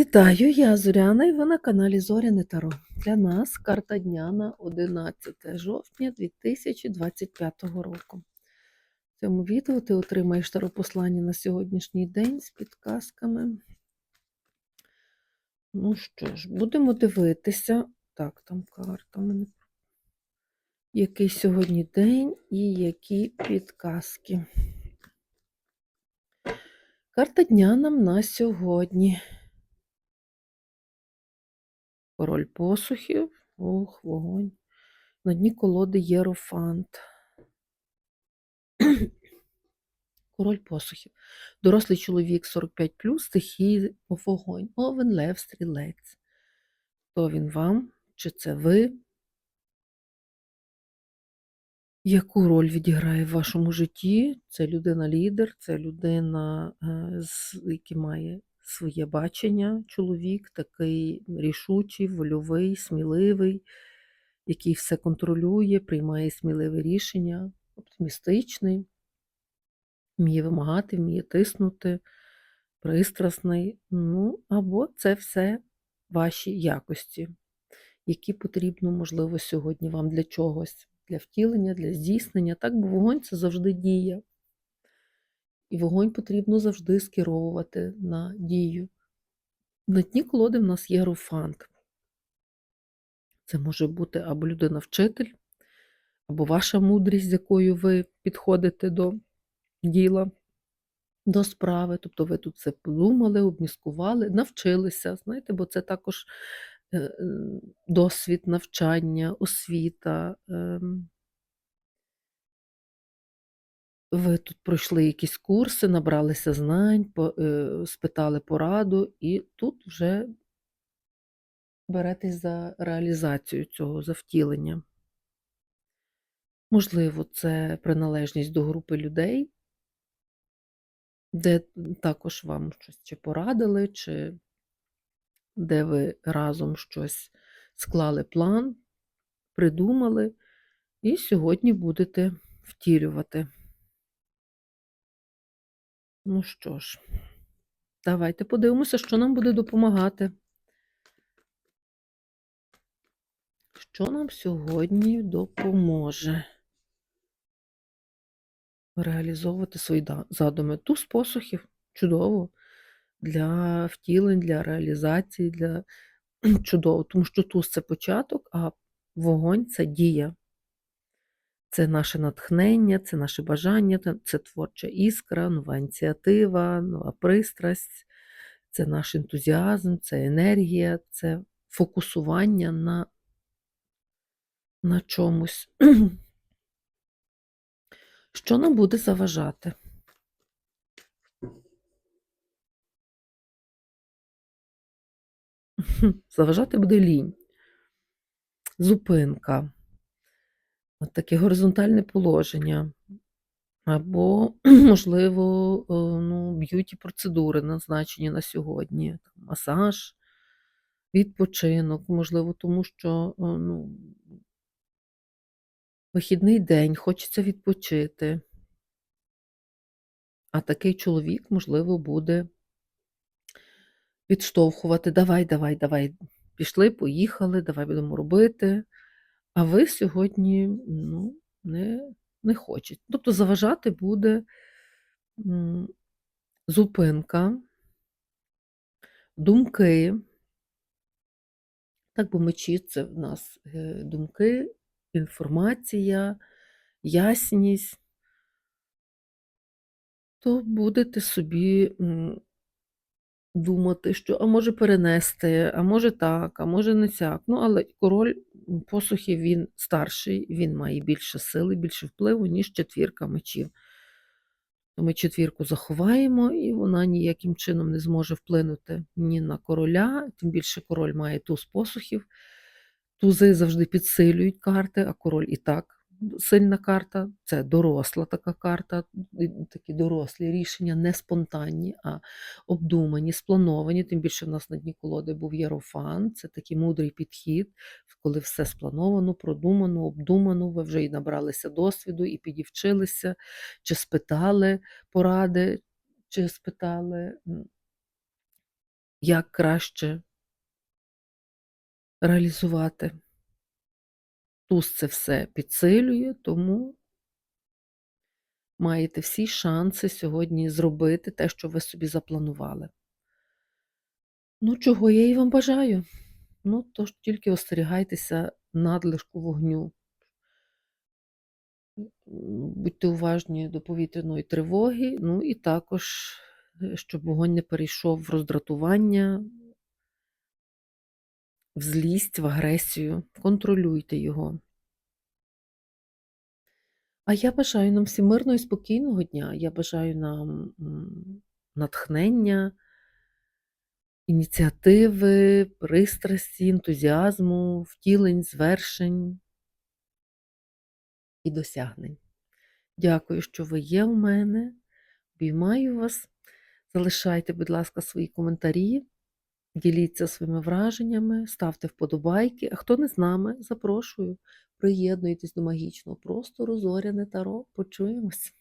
Вітаю, я Зоряна і ви на каналі Зоряне Таро. Для нас карта дня на 11 жовтня 2025 року. В цьому відео ти отримаєш таропослання на сьогоднішній день з підказками. Ну що ж, будемо дивитися. Так, там карта мене. Який сьогодні день і які підказки. Карта дня нам на сьогодні. Король посухів, ох, вогонь. На дні колоди Єрофант. Король посухів. Дорослий чоловік 45 стихії вогонь. Овен, лев, стрілець. Хто він вам? Чи це ви? Яку роль відіграє в вашому житті? Це людина-лідер, це людина, е, яка має своє бачення, чоловік, такий рішучий, вольовий, сміливий, який все контролює, приймає сміливе рішення, оптимістичний, вміє вимагати, вміє тиснути, пристрасний. Ну, або це все ваші якості, які потрібно, можливо, сьогодні вам для чогось, для втілення, для здійснення. Так, бо вогонь це завжди дія. І вогонь потрібно завжди скеровувати на дію. На дні колоди в нас є руфант. Це може бути або людина-вчитель, або ваша мудрість, з якою ви підходите до діла, до справи. Тобто ви тут це подумали, обміскували, навчилися, знаєте, бо це також е, досвід навчання, освіта. Ви тут пройшли якісь курси, набралися знань, е, спитали пораду, і тут вже беретесь за реалізацію цього, за втілення. Можливо, це приналежність до групи людей, де також вам щось чи порадили, чи де ви разом щось склали план, придумали, і сьогодні будете втілювати. Ну що ж, давайте подивимося, що нам буде допомагати. Що нам сьогодні допоможе реалізовувати свої задуми? Туз посухів чудово для втілень, для реалізації, для чудово, тому що туз це початок, а вогонь це дія. Це наше натхнення, це наше бажання, це творча іскра, нова ініціатива, нова пристрасть, це наш ентузіазм, це енергія, це фокусування на, на чомусь. Що нам буде заважати? Заважати буде лінь, зупинка, от таке горизонтальне положення, або, можливо, е, ну, б'юті процедури назначені на сьогодні, масаж, відпочинок, можливо, тому що е, ну, вихідний день, хочеться відпочити. А такий чоловік, можливо, буде підштовхувати. Давай, давай, давай. Пішли, поїхали, давай будемо робити. А ви сьогодні ну, не, не хочете. Тобто заважати буде зупинка, думки. Так, бо мечі це в нас е, думки, інформація, ясність. То будете собі думати, що а може перенести, а може так, а може не сяк. Ну, але король посухів він старший, він має більше сили, більше впливу, ніж четвірка мечів. Ми четвірку заховаємо, і вона ніяким чином не зможе вплинути ні на короля, тим більше король має туз посухів. Тузи завжди підсилюють карти, а король і так сильна карта, це доросла така карта, такі дорослі рішення, не спонтанні, а обдумані, сплановані. Тим більше в нас на дні колоди був Єрофан, це такий мудрий підхід, коли все сплановано, продумано, обдумано, ви вже і набралися досвіду, і підівчилися, чи спитали поради, чи спитали як краще реалізувати. Туз це все підсилює, тому маєте всі шанси сьогодні зробити те, що ви собі запланували. Ну, чого я і вам бажаю. Ну, тож тільки остерігайтеся надлишку вогню. Будьте уважні до повітряної тривоги, ну і також, е, щоб вогонь не перейшов в роздратування, в злість, в агресію. Контролюйте його. А я бажаю нам всім мирного і спокійного дня. Я бажаю нам натхнення, ініціативи, пристрасті, ентузіазму, втілень, звершень і досягнень. Дякую, що ви є у мене. Обіймаю вас. Залишайте, будь ласка, свої коментарі, діліться своїми враженнями, ставте вподобайки. А хто не з нами, запрошую. Приєднуйтесь до магічного простору, зоряне таро. Почуємось.